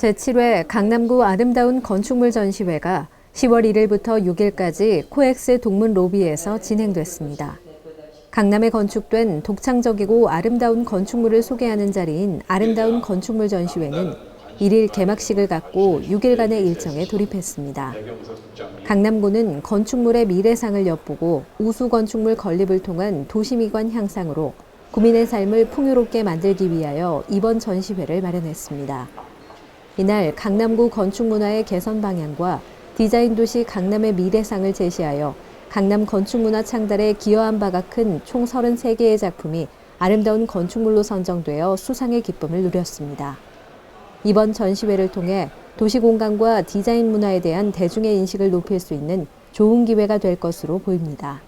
제7회 강남구 아름다운 건축물 전시회가 10월 1일부터 6일까지 코엑스 동문 로비에서 진행됐습니다. 강남에 건축된 독창적이고 아름다운 건축물을 소개하는 자리인 아름다운 건축물 전시회는 1일 개막식을 갖고 6일간의 일정에 돌입했습니다. 강남구는 건축물의 미래상을 엿보고 우수 건축물 건립을 통한 도시미관 향상으로 구민의 삶을 풍요롭게 만들기 위하여 이번 전시회를 마련했습니다. 이날 강남구 건축문화의 개선 방향과 디자인 도시 강남의 미래상을 제시하여 강남 건축문화 창달에 기여한 바가 큰 총 33개의 작품이 아름다운 건축물로 선정되어 수상의 기쁨을 누렸습니다. 이번 전시회를 통해 도시공간과 디자인 문화에 대한 대중의 인식을 높일 수 있는 좋은 기회가 될 것으로 보입니다.